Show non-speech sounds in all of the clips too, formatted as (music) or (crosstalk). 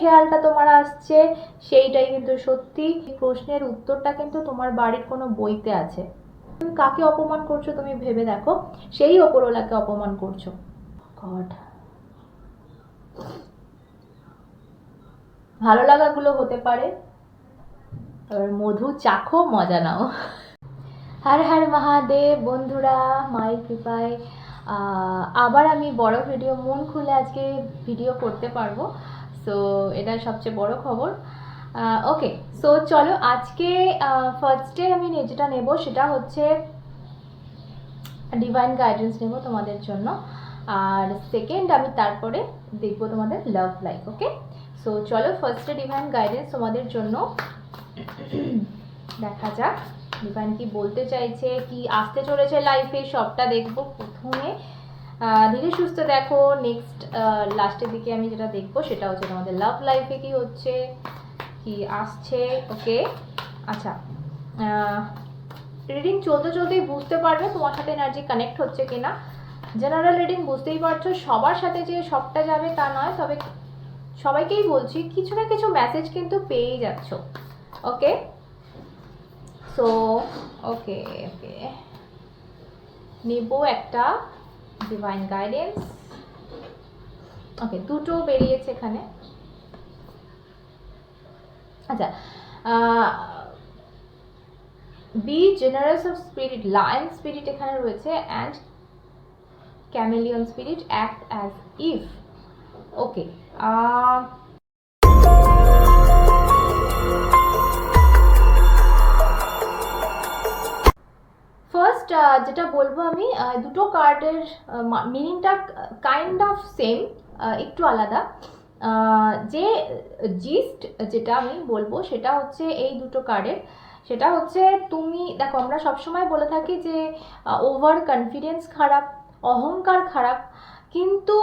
খেয়ালটা তোমার আসছে, সেইটাই কিন্তু সত্যি। প্রশ্নের উত্তরটা কিন্তু তোমার বাড়ির কোনো বইতে আছে। তুমি কাকে অপমান করছ তুমি ভেবে দেখো। সেই ওপরওয়ালাকে অপমান করছ। গড। ভালো লাগাগুলো হতে পারে। মধু চাখো, মজা নাও। হর হর মহাদেব, বন্ধুরা, মায়ের কৃপায়। আবার আমি বড় ভিডিও মন খুলে আজকে ভিডিও করতে পারব। সো এটা সবচেয়ে বড় খবর। ওকে সো চলো আজকে ফার্স্টে আমি যেটা নেব সেটা হচ্ছে ডিভাইন গাইডেন্স নেব তোমাদের জন্য। আর সেকেন্ড আমি তারপরে দেখব তোমাদের লাভ লাইফ ওকে সো চলো ফার্স্টে ডিভাইন গাইডেন্স তোমাদের জন্য। (clears throat) দেখা যাক ডিভাইন কি বলতে চাইছে, কি আসতে চলেছে লাইফে সবটা দেখব প্রথমে। ধীরে সুস্থ, দেখো নেক্সট লাস্টের দিকে আমি যেটা দেখব সেটা হচ্ছে তোমাদের লাভ লাইফে কি হচ্ছে, কি আসছে ওকে আচ্ছা রিডিং চলতে চলতেই বুঝতে পারবে তোমার সাথে এনার্জি কানেক্ট হচ্ছে কিনা। জেনারেল রিডিং বুঝতেই পারছ, সবার সাথে যে সবটা যাবে তা নয়, তবে সবাইকেই বলছি, কিছু না কিছু মেসেজ কিন্তু পেয়েই যাচ্ছ ওকে সো ওকে ওকে নিব একটা ডিভাইন গাইডেন্স ওকে দুটো বেরিয়েছে এখানে। আচ্ছা be generous of spirit lion spirit এখানে রয়েছে and chameleon spirit act as if okay first যেটা বলব আমি দুটো কার্ডের মিনিংটা কাইন্ড অফ সেম একটু আলাদা। যে জিস্ট যেটা আমি বলব সেটা হচ্ছে এই দুটো কার্ডের। সেটা হচ্ছে তুমি, দেখো আমরা সবসময় বলে থাকি যে ওভার কনফিডেন্স খারাপ, অহংকার খারাপ, কিন্তু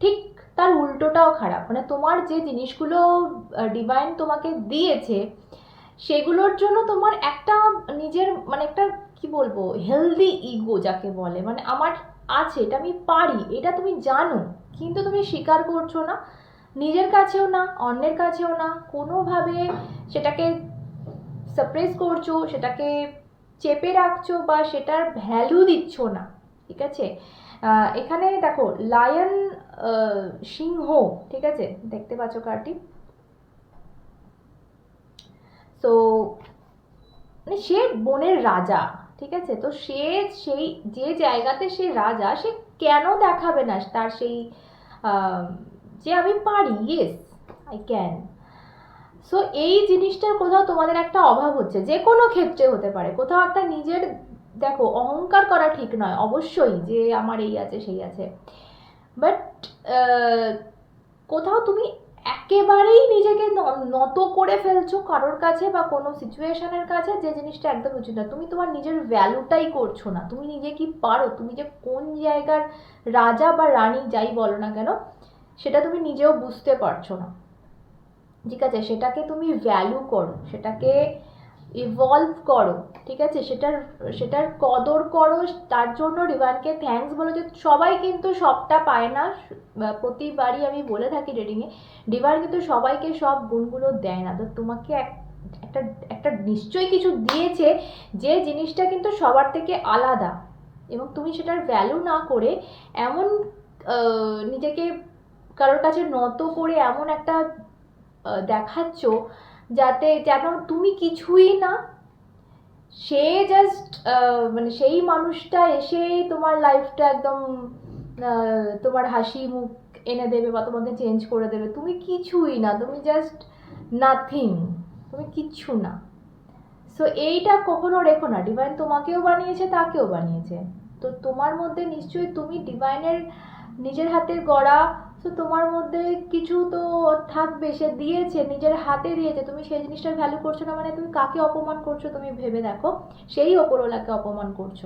ঠিক তার উল্টোটাও খারাপ। মানে তোমার যে জিনিসগুলো ডিভাইন তোমাকে দিয়েছে, সেগুলোর জন্য তোমার একটা নিজের মানে একটা কি বলব হেলদি ইগো যাকে বলে মানে আমার আছে, এটা আমি পারি, এটা তুমি জানো, কিন্তু তুমি স্বীকার করছ না, নিজের কাছেও না, অন্যের কাছেও না, কোনোভাবে সেটাকে সাপ্রেস করছ, সেটাকে চেপে রাখছো বা সেটার ভ্যালু দিচ্ছ না, ঠিক আছে? এখানে দেখো লায়ন সিংহ, ঠিক আছে? দেখতে পাচ্ছ কার্ডটি তো মানে সে বনের রাজা ঠিক আছে? তো সে সেই, যে জায়গাতে সে রাজা, সে কেন দেখাবে না তার সেই যে আমি পারি? ইয়েস আই ক্যান সো এই জিনিসটার কোথাও তোমাদের একটা অভাব হচ্ছে। যে কোনো ক্ষেত্রে হতে পারে। কোথাও একটা নিজের, দেখো, অহংকার করা ঠিক নয়। অবশ্যই যে আমার এই আছে, সেই আছে। বাট কোথাও তুমি একেবারেই নিজেকে নত করে ফেলছো কারোর কাছে বা কোনো সিচুয়েশনের কাছে যে জিনিসটা একদম উচিত না তুমি তোমার নিজের ভ্যালুটাই করছ না। তুমি নিজে কি পারো? তুমি যে কোন জায়গার রাজা বা রানী যাই বলো না কেন, সেটা তুমি নিজেও বুঝতে পারছ না। ঠিক আছে? সেটাকে তুমি ভ্যালু করো। সেটাকে ইভলভ করো, ঠিক আছে? সেটার সেটার কদর করো, তার জন্য রিভানকে থ্যাঙ্কস বলো যে সবাই কিন্তু সবটা পায় না প্রতিবারই আমি বলে থাকি রেডিংয়ে ডিভার কিন্তু সবাইকে সব গুণগুলো দেয় না। তো তোমাকে এক, একটা একটা নিশ্চয়ই কিছু দিয়েছে যে জিনিসটা কিন্তু সবার থেকে আলাদা। এবং তুমি সেটার ভ্যালু না করে এমন নিজেকে কারোর কাছে নত করে এমন একটা দেখাচ্ছ যাতে যেন তুমি কিছুই না, সে জাস্ট মানে সেই মানুষটা এসেই তোমার লাইফটা একদম তোমার হাসি মুখ এনে দেবে বা তোমাকে চেঞ্জ করে দেবে। তুমি কিছুই না, তুমি জাস্ট নাথিং তুমি কিচ্ছু না। সো এইটা কখনো রেখো না। ডিভাইন তোমাকেও বানিয়েছে, তাকেও বানিয়েছে। তো তোমার মধ্যে নিশ্চয়ই তুমি ডিভাইনের নিজের হাতের গড়া তো তোমার মধ্যে কিছু তো থাকবে, সে দিয়েছে, নিজের হাতে দিয়েছে। তুমি সেই জিনিসটার ভ্যালু করছ না মানে তুমি কাকে অপমান করছ তুমি ভেবে দেখো। সেই ওপরওয়ালাকে অপমান করছ।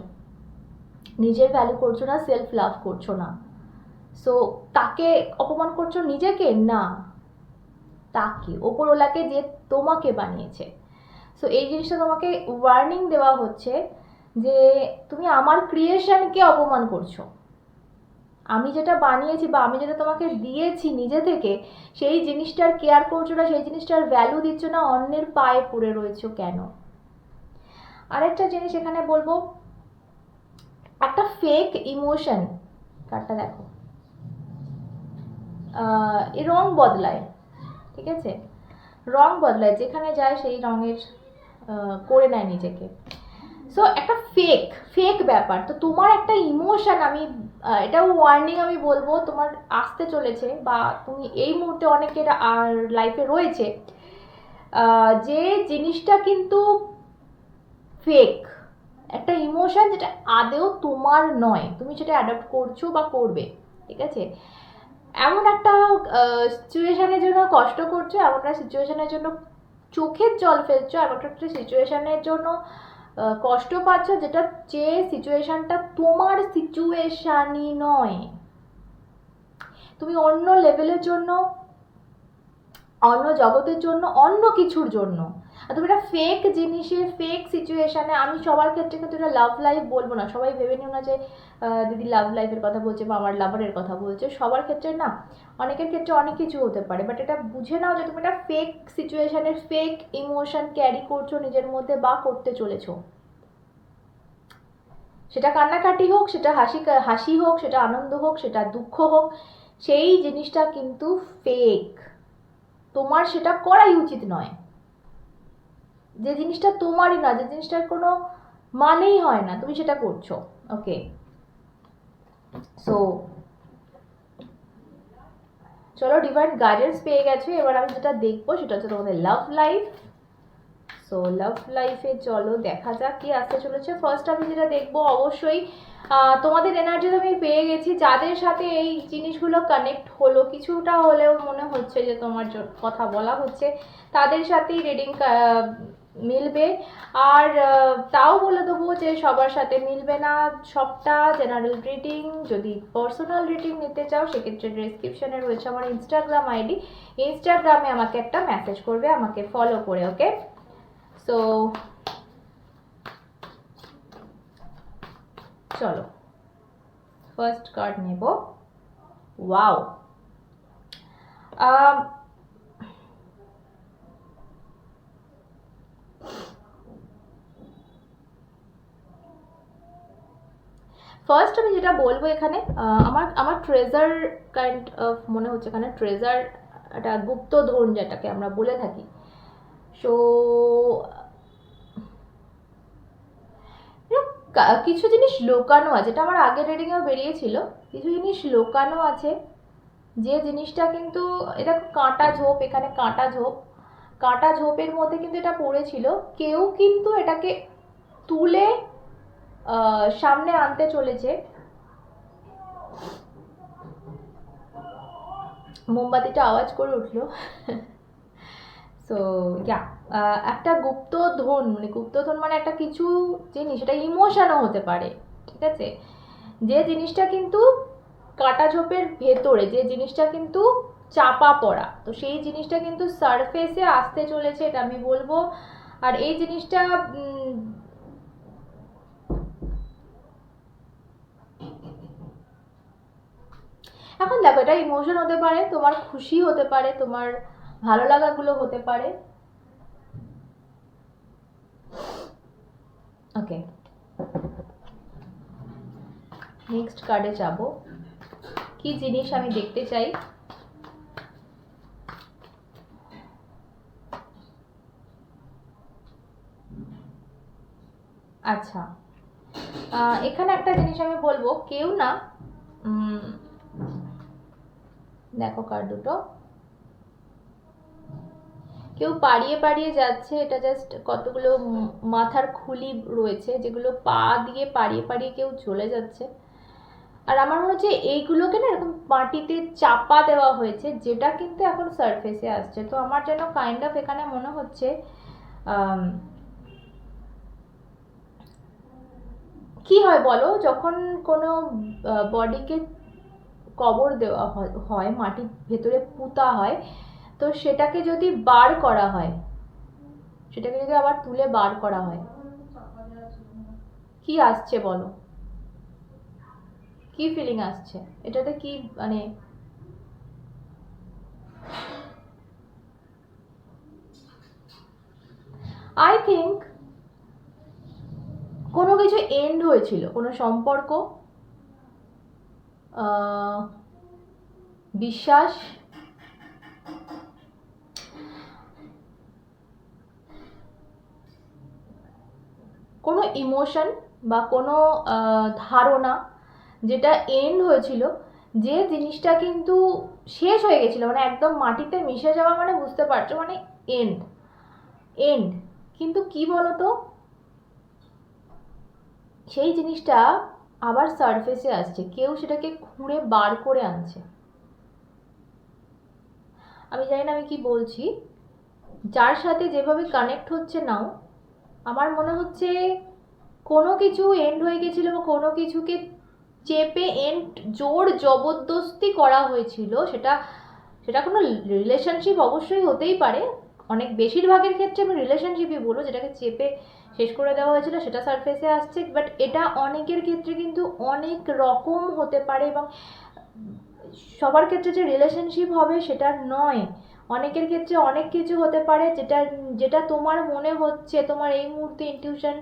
নিজের ভ্যালু করছ না সেলফ লাভ করছ না। সো তাকে অপমান করছ নিজেকে? না। তাকে, ওপরওয়ালাকে যে তোমাকে বানিয়েছে। সো এই জিনিসটা তোমাকে ওয়ার্নিং দেওয়া হচ্ছে যে তুমি আমার ক্রিয়েশনকে অপমান করছ। আমি যেটা বানিয়েছি বা আমি যেটা তোমাকে দিয়েছি নিজে থেকে, সেই জিনিসটার কেয়ার করছ না, সেই জিনিসটার ভ্যালু দিচ্ছ না, অন্যের পায়ে পড়ে রয়েছো কেন? আরেকটা জিনিস এখানে বলব, একটা ফেক ইমোশন কার্ডটা দেখো। রং বদলায়, ঠিক আছে? রং বদলায়, যেখানে যায় সেই রঙের করে নেয় নিজেকে। সো একটা ফেক ফেক ব্যাপার। তো তোমার একটা ইমোশন আমি এটাও ওয়ার্নিং আমি বলব, তোমার আসতে চলেছে বা তুমি এই মুহূর্তে অনেকের আর লাইফে রয়েছে। যে জিনিসটা কিন্তু ফেক একটা ইমোশন যেটা আদেও তোমার নয়, তুমি সেটা অ্যাডাপ্ট করছ বা করবে, ঠিক আছে? এমন একটা সিচুয়েশানের জন্য কষ্ট করছ, এমন একটা সিচুয়েশনের জন্য চোখের জল ফেলছো, এমন একটা সিচুয়েশানের জন্য কষ্ট পাচ্ছ যেটা যে সিচুয়েশানটা তোমার সিচুয়েশানই নয়। তুমি অন্য লেভেলের জন্য, অন্য জগতের জন্য, অন্য কিছুর জন্য। আর তুমি একটা ফেক জিনিসে ফেক সিচুয়েশানে আমি সবার ক্ষেত্রে কিন্তু এটা লাভ লাইফ বলব না। সবাই ভেবে নিও না যে দিদি লাভ লাইফের কথা বলছে বা আমার লাভারের কথা বলছে। সবার ক্ষেত্রে না, অনেকের ক্ষেত্রে অনেক কিছু হতে পারে। বাট এটা বুঝে নাও যে তুমি একটা ফেক সিচুয়েশনের ফেক ইমোশন ক্যারি করছ নিজের মধ্যে বা করতে চলেছো। সেটা কান্নাকাটি হোক, সেটা হাসি হাসি হোক, সেটা আনন্দ হোক, সেটা দুঃখ হোক, সেই জিনিসটা কিন্তু ফেক তোমার সেটা করাই উচিত নয়। যে জিনিসটা তোমারই না, যে জিনিসটার কোনো মানেই হয় না, তুমি সেটা করছ। ওকে সো চলো ডিভাইন গাইডেন্স পেয়ে গেছো, এবার আমি যেটা দেখব সেটা হচ্ছে তোমাদের লাভ লাইফ সো লাভ লাইফে চলো, দেখা যাক কি আসতে চলেছে। ফার্স্ট আমি যেটা দেখব অবশ্যই তোমাদের এনার্জি আমি পেয়ে গেছি, যাদের সাথে এই জিনিসগুলো কানেক্ট হলো, কিছুটা হলেও মনে হচ্ছে যে তোমার কথা বলা হচ্ছে, তাদের সাথেই রিডিং মিলবে। আর তাও বলে দেবো যে সবার সাথে মিলবে না সবটা জেনারেল রিডিং যদি পার্সোনাল রিডিং নিতে চাও, সেক্ষেত্রে ডিসক্রিপশনে রয়েছে আমার ইনস্টাগ্রাম আইডি ইনস্টাগ্রামে আমাকে একটা মেসেজ করবে, আমাকে ফলো করে ওকে সো চলো ফার্স্ট কার্ড নেব। ওয়াও ফার্স্ট আমি যেটা বলব এখানে আমার আমার ট্রেজার কাইন্ড অফ মনে হচ্ছে এখানে ট্রেজার একটা গুপ্তধন যেটাকে আমরা বলে থাকি। সো কিছু জিনিস লোকানো আছে, যেটা আমার আগের রেডিংয়েও বেরিয়েছিল। কিছু জিনিস লোকানো আছে, যে জিনিসটা কিন্তু, এটা কাঁটা ঝোপ, এখানে কাঁটা ঝোপ। কাঁটা ঝোপের মধ্যে কিন্তু এটা পড়েছিল। কেউ কিন্তু এটাকে তুলে সামনে আনতে চলেছে। মোমবাতিটা আওয়াজ করে উঠল। (laughs) সো ইয়া একটা গুপ্তধন মানে গুপ্তধন মানে একটা কিছু জিনিস, এটা ইমোশনও হতে পারে, ঠিক আছে? যে জিনিসটা কিন্তু কাটা ঝোপের ভেতরে, যে জিনিসটা কিন্তু চাপা পড়া, তো সেই জিনিসটা কিন্তু সারফেসে আসতে চলেছে, এটা আমি বলব। আর এই জিনিসটা এখন দেখো, এটা ইমোশন হতে পারে, তোমার খুশি হতে পারে, তোমার ভালো লাগাগুলো হতে পারে। ওকে নেক্সট কার্ডে যাব। কি জিনিস আমি দেখতে চাই? আচ্ছা এখানে একটা জিনিস আমি বলব, কেউ না দেখো কার দুটো। কেউ পাড়িয়ে পাড়িয়ে যাচ্ছে, এটা জাস্ট কতগুলো মাথার খুলি রয়েছে যেগুলো পা দিয়ে পাড়িয়ে পাড়িয়ে কেউ চলে যাচ্ছে। আর আমার মনে হচ্ছে এইগুলোকে না এরকম মাটিতে চাপা দেওয়া হয়েছে, যেটা কিন্তু এখন সারফেসে আসছে। তো আমার যেন কাইন্ড অফ এখানে মনে হচ্ছে কি হয় বলো? যখন কোনো বডিকে কবর দেওয়া হয় মাটির ভেতরে পুঁতা হয়, তো সেটাকে যদি বার করা হয়, সেটাকে যদি আবার তুলে বার করা হয়, কি আসছে বলো? কি ফিলিং আসছে? এটাতে কি মানে আই থিঙ্ক কোনো কিছু এন্ড হয়েছিল, কোনো সম্পর্ক বিশ্বাস, কোনো ইমোশন বা কোনো ধারণা যেটা এন্ড হয়েছিল, যে জিনিসটা কিন্তু শেষ হয়ে গেছিল মানে একদম মাটিতে মিশে যাওয়া মানে বুঝতে পারছ মানে এন্ড এন্ড কিন্তু কি বলতো? সেই জিনিসটা আবার সারফেসে আসছে। কেউ সেটাকে খুঁড়ে বার করে আনছে। আমি জানি না আমি কি বলছি। যার সাথে যেভাবে কানেক্ট হচ্ছে নাও আমার মনে হচ্ছে কোনো কিছু এন্ড হয়ে গেছিল বা কোনো কিছুকে চেপে এন্ড জোর জবরদস্তি করা হয়েছিল, সেটা সেটা কোনো রিলেশনশিপ অবশ্যই হতেই পারে। অনেক বেশিরভাগের ক্ষেত্রে আমি রিলেশনশিপই বলব, যেটাকে চেপে শেষ করে দেওয়া হয়েছিল, সেটা সারফেসে আসছে বাট এটা অনেকের ক্ষেত্রে কিন্তু অনেক রকম হতে পারে এবং সবার ক্ষেত্রে যে রিলেশনশিপ হবে সেটা নয়। অনেকের ক্ষেত্রে অনেক কিছু হতে পারে, যেটা যেটা তোমার মনে হচ্ছে, তোমার এই মুহূর্তে ইনটিউশন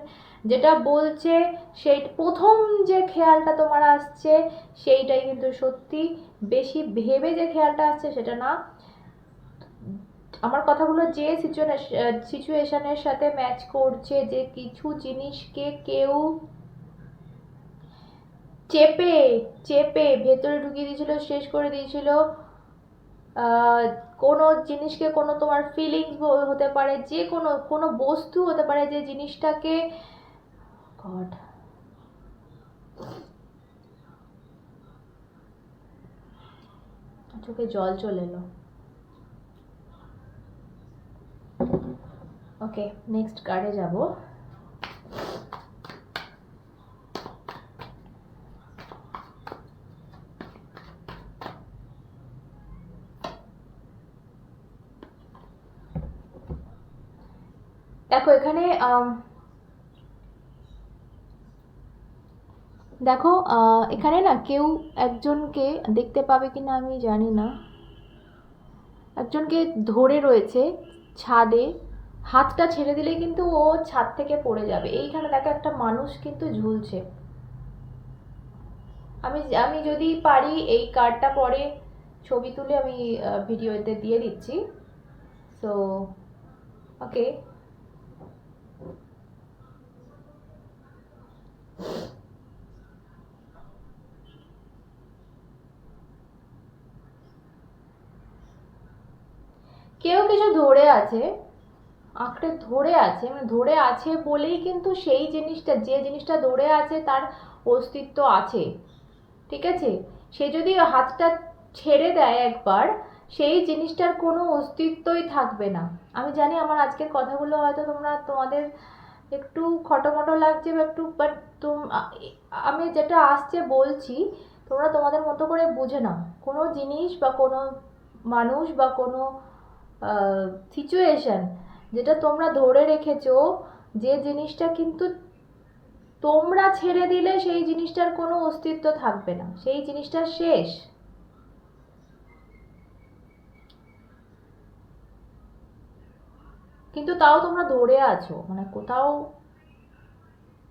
যেটা বলছে, সেই প্রথম যে খেয়ালটা তোমার আসছে, সেইটাই কিন্তু সত্যি। বেশি ভেবে যে খেয়ালটা আসছে সেটা না আমার কথাগুলো যে সিচুয়েশনের সাথে ম্যাচ করছে, যে কিছু জিনিসকে কেউ চেপে চেপে ভেতরে ঢুকিয়ে দিয়েছিল, শেষ করে দিয়েছিল কোনো জিনিসকে, কোনো তোমার ফিলিংস হতে পারে, যে কোনো কোনো বস্তু হতে পারে যে জিনিসটাকে গড চোখে জল চলে এলো। ওকে নেক্সট কার্ডে যাব। দেখো এখানে দেখো এখানে না কেউ একজনকে দেখতে পাবে কিনা আমি জানি না। একজনকে ধরে রয়েছে ছাদে, হাতটা ছেড়ে দিলে কিন্তু ও ছাদ থেকে পড়ে যাবে। এইখানে দেখো একটা মানুষ কিন্তু ঝুলছে। আমি আমি যদি পারি, এই কার্ডটা পরে ছবি তুলে আমি ভিডিওতে দিয়ে দিচ্ছি। সো ওকে কেউ কিছু ধরে আছে, আঁকড়ে ধরে আছে মানে ধরে আছে বলেই কিন্তু সেই জিনিসটা, যে জিনিসটা ধরে আছে তার অস্তিত্ব আছে। ঠিক আছে? সে যদি হাতটা ছেড়ে দেয় একবার, সেই জিনিসটার কোনো অস্তিত্বই থাকবে না। আমি জানি আমার আজকের কথাগুলো হয়তো তোমরা, তোমাদের একটু খটোমটো লাগছে বা একটু বাট আমি যেটা আসছে বলছি, তোমরা তোমাদের মতো করে বুঝে নাও। কোনো জিনিস বা কোনো মানুষ বা কোনো সিচুয়েশন যেটা তোমরা ধরে রেখেছো যে জিনিসটা কিন্তু তোমরা ছেড়ে দিলে সেই জিনিসটার কোনো অস্তিত্ব থাকবে না। সেই জিনিসটা শেষ। কিন্তু তাও তোমরা ধরে আছো। মানে কোথাও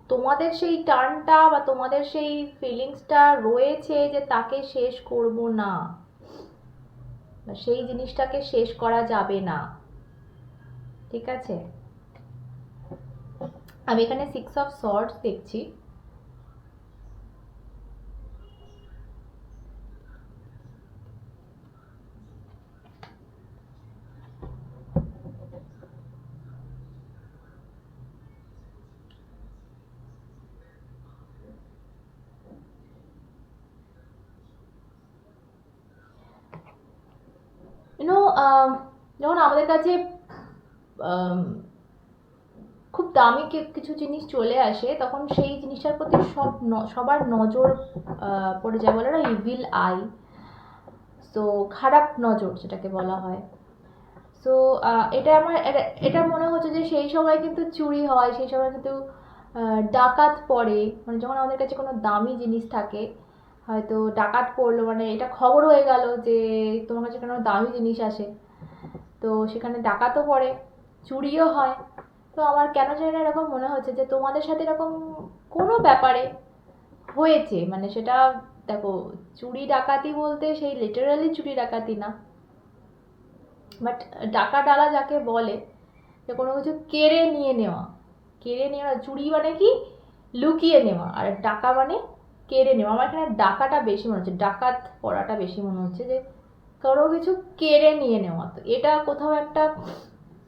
তোমাদের সেই টার্নটা বা তোমাদের সেই ফিলিংসটা রয়েছে যে তাকে শেষ করব না। সেই জিনিসটাকে শেষ করা যাবে না। ঠিক আছে? আমি এখানে সিক্স অফ সর্টস দেখছি। যখন আমাদের কাছে খুব দামি কিছু জিনিস চলে আসে, তখন সেই জিনিসটার প্রতি সব সবার নজর পড়ে যায় বলে না ইভিল আই তো খারাপ নজর যেটাকে বলা হয়। তো এটা আমার, এটা মনে হচ্ছে যে সেই সময় কিন্তু চুরি হয়, সেই সময় কিন্তু ডাকাত পড়ে। মানে যখন আমাদের কাছে কোনো দামি জিনিস থাকে হয়তো ডাকাত পড়ল মানে এটা খবর হয়ে গেল যে তোমার কাছে কোনো দামি জিনিস আসে। তো সেখানে ডাকাতও পড়ে, চুরিও হয়। তো আমার কেন জানি না এরকম মনে হচ্ছে যে তোমাদের সাথে এরকম কোনো ব্যাপারে হয়েছে। মানে সেটা দেখো, চুরি ডাকাতি বলতে সেই লিটারালি চুরি ডাকাতি না। বাট ডাকা ডালা যাকে বলে যে কোনো কিছু কেড়ে নিয়ে নেওয়া। কেড়ে নেওয়া, চুরি মানে কি? লুকিয়ে নেওয়া। আর ডাকা মানে কেড়ে নেওয়া আমার এখানে ডাকাটা বেশি মনে হচ্ছে, ডাকাত পড়াটা বেশি মনে হচ্ছে যে কারও কিছু কেড়ে নিয়ে নেওয়া। তো এটা কোথাও একটা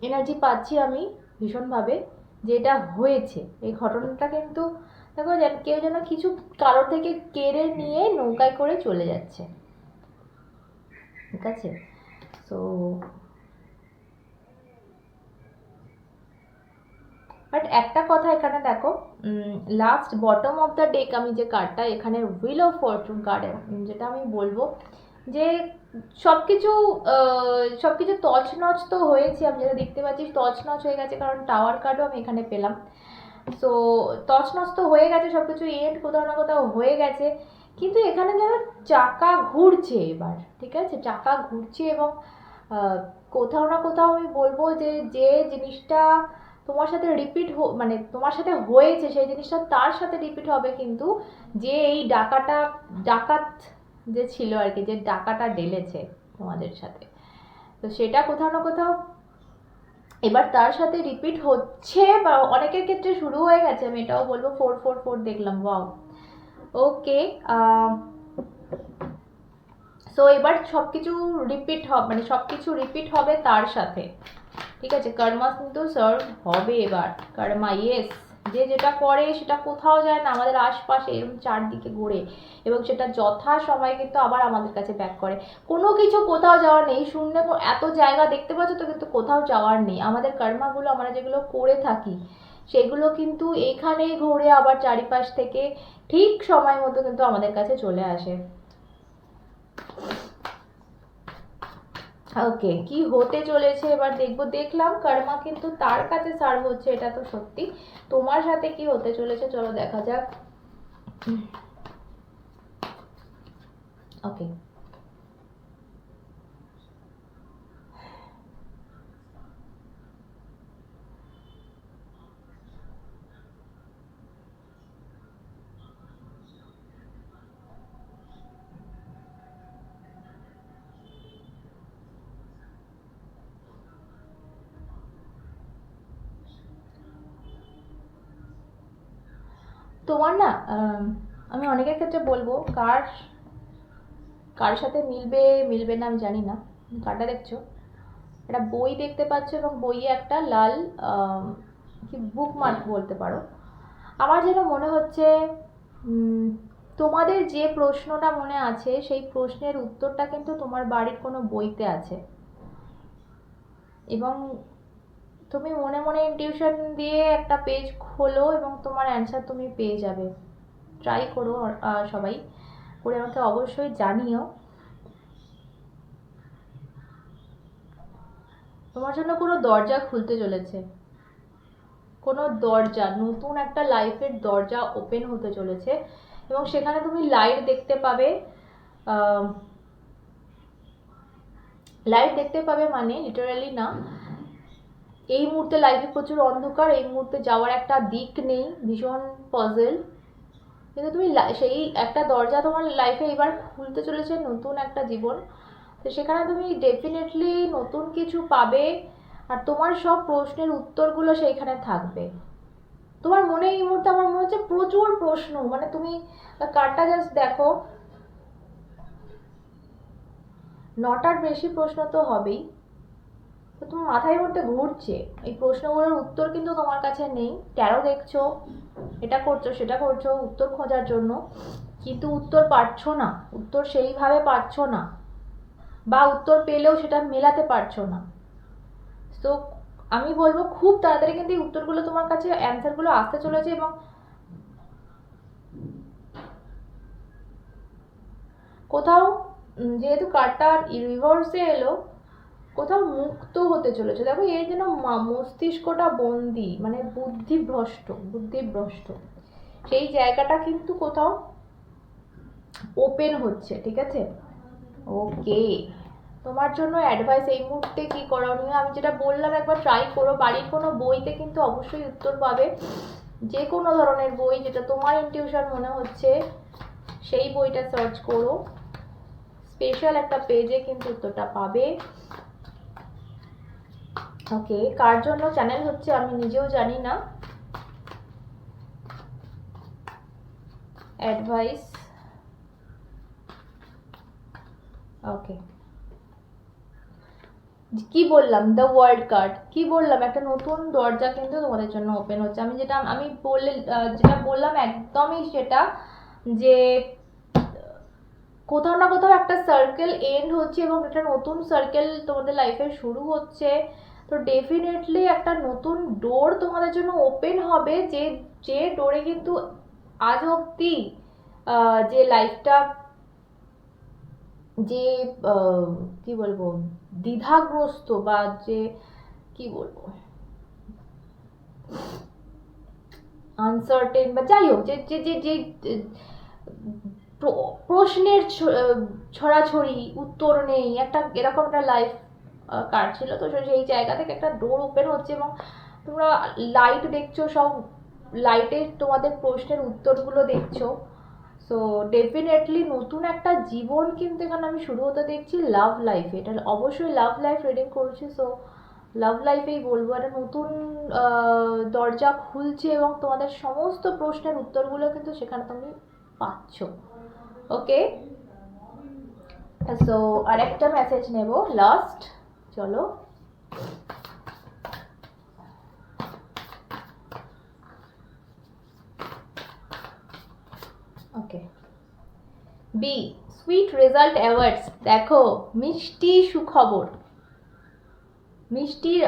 এনার্জি পাচ্ছি আমি ভীষণভাবে যে এটা হয়েছে। এই ঘটনাটা কিন্তু দেখো যেন কেউ যেন কিছু কারও থেকে কেড়ে নিয়ে নৌকায় করে চলে যাচ্ছে। ঠিক আছে? তো বাট একটা কথা এখানে দেখো last bottom of the deck আমি যে কার্ডটা এখানে হুইল অফ ফরচুন কার্ড যেটা আমি বলব, যে সব কিছু সব কিছু তছনছ তো হয়েছে, আমি যেটা দেখতে পাচ্ছি তছনছ হয়ে গেছে, কারণ টাওয়ার কার্ডও আমি এখানে পেলাম। সো তছনছ তো হয়ে গেছে সব কিছু এন্ড কোথাও না কোথাও হয়ে গেছে, কিন্তু এখানে যেন চাকা ঘুরছে এবার, ঠিক আছে? চাকা ঘুরছে এবং কোথাও না কোথাও আমি বলব যে যে জিনিসটা তোমার সাথে রিপিট মানে তোমার সাথে হয়েছে, সেই জিনিসটা তার সাথে রিপিট হবে কিন্তু যে এই ডাকাটা, ডাকাত যে ছিল আর কি, যে ডাকাটা ডেলেছে তোমাদের সাথে। তো সেটা কোথাও না কোথাও এবার তার সাথে রিপিট হচ্ছে বা অনেকের ক্ষেত্রে শুরু হয়ে গেছে, আমি এটাও বলব ফোর ফোর ফোর দেখলাম ওয়াও ওকে সো এবার সব কিছু রিপিট হবে মানে সব কিছু রিপিট হবে তার সাথে। ঠিক আছে কর্মা কিন্তু সার্ভ হবে এবার। কর্মা ইয়েস যে যেটা করে, সেটা কোথাও যায় না, আমাদের আশপাশে এরকম চারদিকে ঘুরে এবং সেটা যথা সময় কিন্তু আবার আমাদের কাছে ব্যাক করে। কোনো কিছু কোথাও যাওয়ার নেই, শূন্য এত জায়গা দেখতে পাচ্ছ তো কিন্তু কোথাও যাওয়ার নেই। আমাদের কর্মাগুলো আমরা যেগুলো করে থাকি, সেগুলো কিন্তু এখানেই ঘুরে আবার চারিপাশ থেকে ঠিক সময় মতো কিন্তু আমাদের কাছে চলে আসে। ওকে, কি হতে চলেছে এবার দেখব। দেখলাম কর্মা কিন্তু তার কাছে সার্ভ হচ্ছে, এটা তো সত্যি। তোমার সাথে কি হতে চলেছে? চলো দেখা যাক। ওকে। তোমার না আম, অনেকের ক্ষেত্রে বলব কার কার সাথে মিলবে মিলবে না আমি জানি না কারটা দেখছ? একটা বই দেখতে পাচ্ছ এবং বইয়ে একটা লাল কি বুক মার্ক বলতে পারো। আমার যেন মনে হচ্ছে তোমাদের যে প্রশ্নটা মনে আছে সেই প্রশ্নের উত্তরটা কিন্তু তোমার বাড়ির কোনো বইতে আছে। এবং তুমি মনে মনে ইনটিউশন দিয়ে একটা পেজ খোলো এবং তোমার অ্যান্সার তুমি পেয়ে যাবে। ট্রাই করো সবাই। করে আমাকে অবশ্যই জানিও। তোমার জন্য কোনো দরজা খুলতে চলেছে। কোনো দরজা, নতুন একটা লাইফের দরজা ওপেন হতে চলেছে। এবং সেখানে তুমি লাইট দেখতে পাবে লাইট দেখতে পাবে মানে লিটারালি না এই মুহূর্তে লাইফে প্রচুর অন্ধকার, এই মুহূর্তে যাওয়ার একটা দিক নেই, ভীষণ পজেল কিন্তু তুমি সেই একটা দরজা তোমার লাইফে এবার খুলতে চলেছে, নতুন একটা জীবন। তো সেখানে তুমি ডেফিনেটলি নতুন কিছু পাবে, আর তোমার সব প্রশ্নের উত্তরগুলো সেইখানে থাকবে। তোমার মনে এই মুহূর্তে আমার মনে হচ্ছে প্রচুর প্রশ্ন মানে তুমি কার্ডটা জাস্ট দেখো। নটার বেশি প্রশ্ন তো হবেই। তো তোমার মাথায় মধ্যে ঘুরছে। এই প্রশ্নগুলোর উত্তর কিন্তু তোমার কাছে নেই। ট্যারো দেখছ? এটা করছ, সেটা করছ, উত্তর খোঁজার জন্য। কিন্তু উত্তর পাচ্ছো না। উত্তর সেইভাবে পাচ্ছো না। বা উত্তর পেলেও সেটা মেলাতে পারছ না। তো আমি বলব, খুব তাড়াতাড়ি কিন্তু এই উত্তরগুলো তোমার কাছে অ্যান্সারগুলো আসতে চলেছে এবং কোথাও যেহেতু কার্ডটা রিভার্সে এলো কোথাও মুক্ত হতে চলেছে। দেখো, এর যেন মস্তিষ্কটা বন্দি মানে বুদ্ধিভ্রষ্ট বুদ্ধিভ্রষ্ট। সেই জায়গাটা কিন্তু কোথাও ওপেন হচ্ছে, ঠিক আছে? ওকে তোমার জন্য অ্যাডভাইস এই মুহূর্তে কি করণীয় আমি যেটা বললাম, একবার ট্রাই করো। বাড়ির কোনো বইতে কিন্তু অবশ্যই উত্তর পাবে। যে কোনো ধরনের বই, যেটা তোমার ইনটিউশন মনে হচ্ছে, সেই বইটা সার্চ করো। স্পেশাল একটা পেজে কিন্তু উত্তরটা পাবে। ওকে কার জন্য? চ্যানেল হচ্ছে, আমি নিজেও জানি না। অ্যাডভাইস ওকে কি বললাম? দ্য ওয়ার্ল্ড কার্ড কি বললাম? একটা নতুন দরজা কিন্তু তোমাদের জন্য ওপেন হচ্ছে। আমি যেটা, আমি বললে যেটা বললাম একদমই সেটা যে, কোথাও না কোথাও একটা সার্কেল এন্ড হচ্ছে এবং একটা নতুন সার্কেল তোমাদের লাইফে শুরু হচ্ছে। তো ডেফিনেটলি একটা নতুন ডোর তোমাদের জন্য ওপেন হবে। যে যে ডোরে কিন্তু আজ আহ, যে লাইফটা যে কি বলব দ্বিধাগ্রস্ত বা যে কি বলব আনসার্টেন বা যাই হোক যে যে যে প্রশ্নের ছড়াছড়ি উত্তর নেই একটা এরকম একটা লাইফ কাটছিল তো সেই জায়গা থেকে একটা ডোর ওপেন হচ্ছে এবং তোমরা লাইট দেখছ, সব লাইটে তোমাদের প্রশ্নের উত্তরগুলো দেখছ। সো ডেফিনেটলি নতুন একটা জীবন কিন্তু এখানে আমি শুরু হতে দেখছি লাভ লাইফে এটা অবশ্যই লাভ লাইফ রিডিং করছি। সো লাভ লাইফেই বলব। একটা নতুন দরজা খুলছে এবং তোমাদের সমস্ত প্রশ্নের উত্তরগুলো কিন্তু সেখানে তুমি পাচ্ছ। ওকে সো আরেকটা মেসেজ নেব। লাস্ট চলো। Okay be sweet result awards দেখো, মিষ্টি সুখবর। মিষ্টির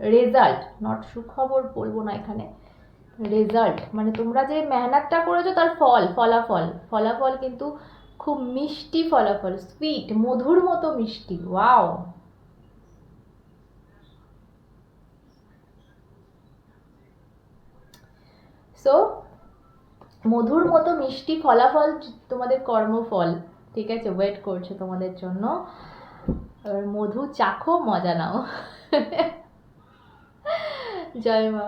রেজাল্ট নট সুখবর বলব না এখানে। রেজাল্ট মানে তোমরা যে মেহনতটা করেছ তার ফল, ফলাফল। ফলাফল কিন্তু খুব মিষ্টি ফলাফল সুইট মধুর মতো মিষ্টি ওয়াও সো মধুর মতো মিষ্টি ফলাফল তোমাদের কর্মফল, ঠিক আছে ওয়েট করছে তোমাদের জন্য। এবার মধু চাখো, মজা নাও। জয় মা।